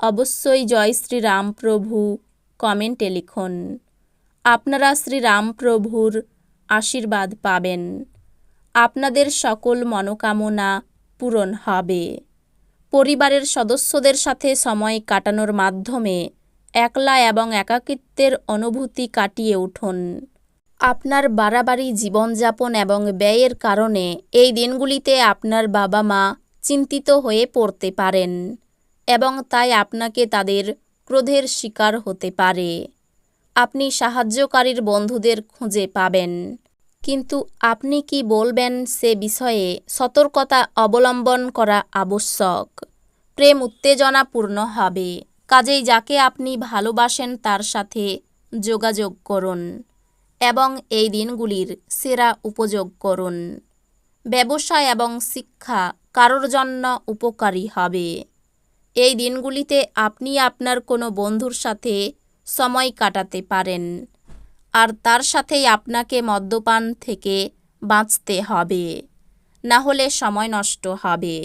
অবশ্যই জয় শ্রীরামপ্রভু। কমেন্টে লিখুন, আপনারা শ্রীরামপ্রভুর আশীর্বাদ পাবেন। আপনাদের সকল মনোকামনা পূরণ হবে। পরিবারের সদস্যদের সাথে সময় কাটানোর মাধ্যমে একলা এবং একাকিত্বের অনুভূতি কাটিয়ে উঠুন। আপনার বাড়াবাড়ি জীবনযাপন এবং ব্যয়ের কারণে এই দিনগুলিতে আপনার বাবা মা চিন্তিত হয়ে পড়তে পারেন। এবং তাই আপনাকে তাদের ক্রোধের শিকার হতে পারে। আপনি সাহায্যকারীর বন্ধুদের খুঁজে পাবেন। কিন্তু আপনি কি বলবেন সে বিষয়ে সতর্কতা অবলম্বন করা আবশ্যক? প্রেম উত্তেজনাপূর্ণ হবে। কাজেই যাকে আপনি ভালোবাসেন তার সাথে যোগাযোগ করুন এবং এই দিনগুলির সেরা উপযোগ করুন। ব্যবসা এবং শিক্ষা কারোর জন্য উপকারী হবে। এই দিনগুলিতে আপনি আপনার কোনো বন্ধুর সাথে সময় কাটাতে পারেন আর তার সাথেই আপনাকে মদ্যপান থেকে বাঁচতে হবে, না হলে সময় নষ্ট হবে।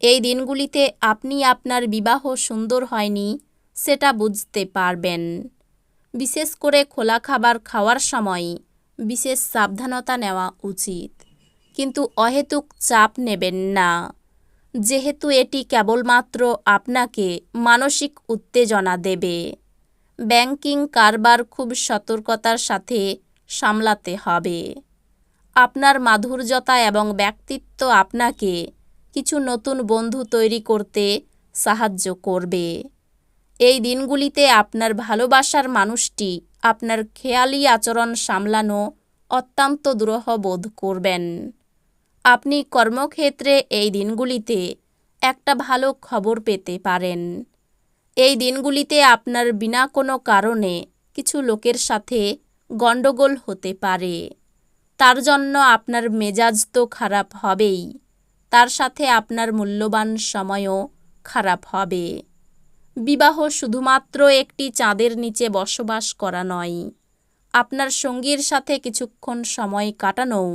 এই দিনগুলিতে আপনি আপনার বিবাহ সুন্দর হয়নি সেটা বুঝতে পারবেন। বিশেষ করে খোলা খাবার খাওয়ার সময় বিশেষ সাবধানতা নেওয়া উচিত। কিন্তু অহেতুক চাপ নেবেন না। যেহেতু এটি কেবলমাত্র আপনাকে মানসিক উত্তেজনা দেবে। ব্যাংকিং কারবার খুব সতর্কতার সাথে সামলাতে হবে। আপনার মাধুর্যতা এবং ব্যক্তিত্ব আপনাকে কিছু নতুন বন্ধু তৈরি করতে সাহায্য করবে। এই দিনগুলিতে আপনার ভালোবাসার মানুষটি আপনার খেয়ালি আচরণ সামলানো অত্যন্ত দুরূহ বোধ করবেন। আপনি কর্মক্ষেত্রে এই দিনগুলিতে একটা ভালো খবর পেতে পারেন। এই দিনগুলিতে আপনার বিনা কোনো কারণে কিছু লোকের সাথে গণ্ডগোল হতে পারে। তার জন্য আপনার মেজাজ তো খারাপ হবেই, তার সাথে আপনার মূল্যবান সময়ও খারাপ হবে। বিবাহ শুধুমাত্র একটি চাঁদের নিচে বসবাস করা নয়, আপনার সঙ্গীর সাথে কিছুক্ষণ সময় কাটানোও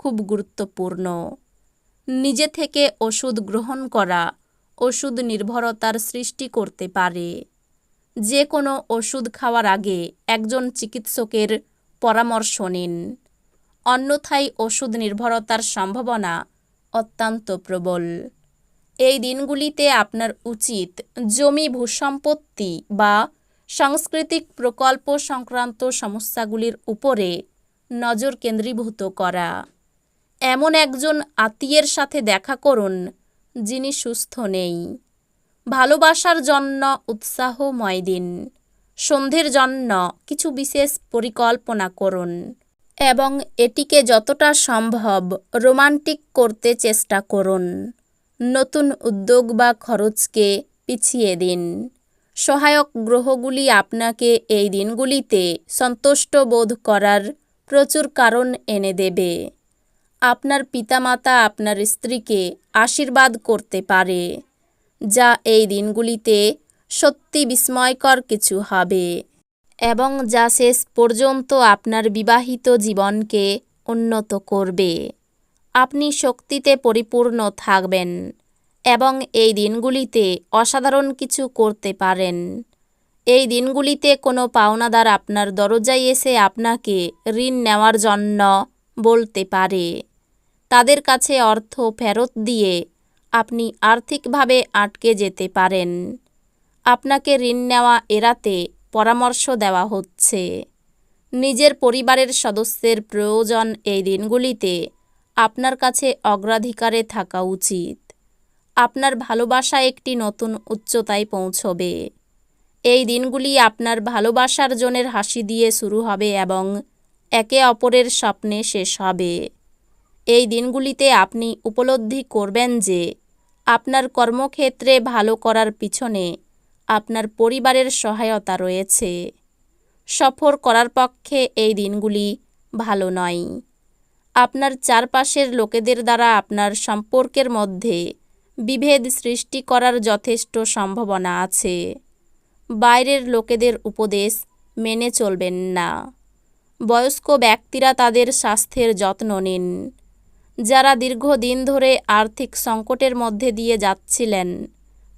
খুব গুরুত্বপূর্ণ। নিজে থেকে ওষুধ গ্রহণ করা ওষুধ নির্ভরতার সৃষ্টি করতে পারে। যে কোনো ওষুধ খাওয়ার আগে একজন চিকিৎসকের পরামর্শ নিন। অন্যথায় ওষুধ নির্ভরতার সম্ভাবনা অত্যন্ত প্রবল। এই দিনগুলিতে আপনার উচিত জমি ভূসম্পত্তি বা সাংস্কৃতিক প্রকল্প সংক্রান্ত সমস্যাগুলির উপরে নজর কেন্দ্রীভূত করা। এমন একজন আত্মীয়ের সাথে দেখা করুন, যিনি সুস্থ নেই। ভালোবাসার জন্য উৎসাহময় দিন। সন্ধ্যের জন্য কিছু বিশেষ পরিকল্পনা করুন। এবং এটিকে যতটা সম্ভব রোমান্টিক করতে চেষ্টা করুন। নতুন উদ্যোগ বা খরচকে পিছিয়ে দিন। সহায়ক গ্রহগুলি আপনাকে এই দিনগুলিতে সন্তুষ্ট বোধ করার প্রচুর কারণ এনে দেবে। আপনার পিতামাতা আপনার স্ত্রীকে আশীর্বাদ করতে পারে, যা এই দিনগুলিতে সত্যি বিস্ময়কর কিছু হবে এবং যা শেষ পর্যন্ত আপনার বিবাহিত জীবনকে উন্নত করবে। আপনি শক্তিতে পরিপূর্ণ থাকবেন এবং এই দিনগুলিতে অসাধারণ কিছু করতে পারেন। এই দিনগুলিতে কোনো পাওনাদার আপনার দরজায় এসে আপনাকে ঋণ নেওয়ার জন্য বলতে পারে। তাদের কাছে অর্থ ফেরত দিয়ে আপনি আর্থিকভাবে আটকে যেতে পারেন। আপনাকে ঋণ নেওয়া এড়াতে পরামর্শ দেওয়া হচ্ছে। নিজের পরিবারের সদস্যের প্রয়োজন এই দিনগুলিতে আপনার কাছে অগ্রাধিকারে থাকা উচিত। আপনার ভালোবাসা একটি নতুন উচ্চতায় পৌঁছবে। এই দিনগুলি আপনার ভালোবাসার জনের হাসি দিয়ে শুরু হবে এবং একে অপরের স্বপ্নে শেষ হবে। এই দিনগুলিতে আপনি উপলব্ধি করবেন যে আপনার কর্মক্ষেত্রে ভালো করার পিছনে আপনার পরিবারের সহায়তা রয়েছে। সফর করার পক্ষে এই দিনগুলি ভালো নয়। আপনার চারপাশের লোকেদের দ্বারা আপনার সম্পর্কের মধ্যে বিভেদ সৃষ্টি করার যথেষ্ট সম্ভাবনা আছে। বাইরের লোকেদের উপদেশ মেনে চলবেন না। বয়স্ক ব্যক্তিরা তাদের স্বাস্থ্যের যত্ন নিন। যারা দীর্ঘদিন ধরে আর্থিক সংকটের মধ্যে দিয়ে যাচ্ছিলেন,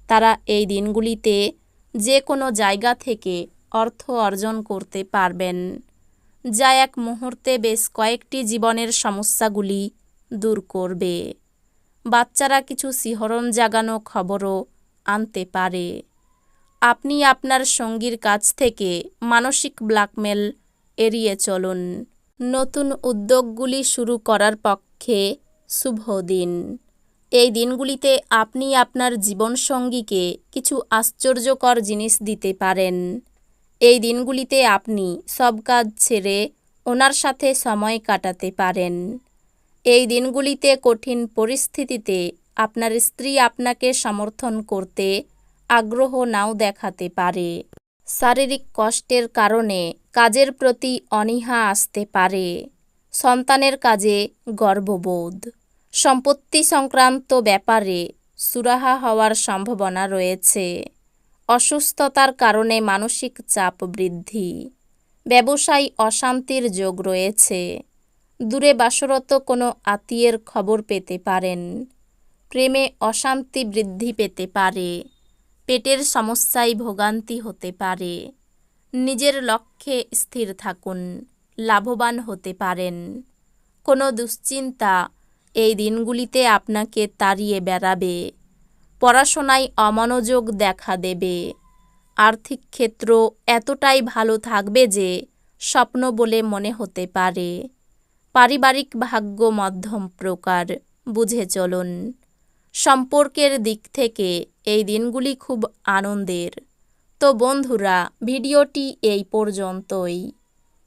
তারা এই দিনগুলিতে যে কোনো জায়গা থেকে অর্থ অর্জন করতে পারবেন, যা এক মুহূর্তে বেশ কয়েকটি জীবনের সমস্যাগুলি দূর করবে। বাচ্চারা কিছু শিহরণ জাগানো খবরও আনতে পারে। আপনি আপনার সঙ্গীর কাছ থেকে মানসিক ব্ল্যাকমেল এড়িয়ে চলুন। নতুন উদ্যোগগুলি শুরু করার পক্ষে শুভ দিন। এই দিনগুলিতে আপনি আপনার জীবনসঙ্গীকে কিছু আশ্চর্যকর জিনিস দিতে পারেন। এই দিনগুলিতে আপনি সব কাজ ছেড়ে ওনার সাথে সময় কাটাতে পারেন। এই দিনগুলিতে কঠিন পরিস্থিতিতে আপনার স্ত্রী আপনাকে সমর্থন করতে আগ্রহ নাও দেখাতে পারে। শারীরিক কষ্টের কারণে কাজের প্রতি অনীহা আসতে পারে। সন্তানের কাজে গর্ববোধ। সম্পত্তি সংক্রান্ত ব্যাপারে সুরাহা হওয়ার সম্ভাবনা রয়েছে। অসুস্থতার কারণে মানসিক চাপ বৃদ্ধি। ব্যবসায় অশান্তির যোগ রয়েছে। দূরে বাসরত কোনো আত্মীয়ের খবর পেতে পারেন। প্রেমে অশান্তি বৃদ্ধি পেতে পারে। পেটের সমস্যায় ভোগান্তি হতে পারে। নিজের লক্ষ্যে স্থির থাকুন। লাভবান হতে পারেন। কোনো দুশ্চিন্তা এই দিনগুলিতে আপনাকে তাড়িয়ে বেড়াবে। পড়াশোনায় অমনোযোগ দেখা দেবে। আর্থিক ক্ষেত্র এতটাই ভালো থাকবে যে স্বপ্ন বলে মনে হতে পারে। পারিবারিক ভাগ্য মধ্যম প্রকার, বুঝে চলুন। সম্পর্কের দিক থেকে এই দিনগুলি খুব আনন্দের। তো বন্ধুরা, ভিডিওটি এই পর্যন্তই।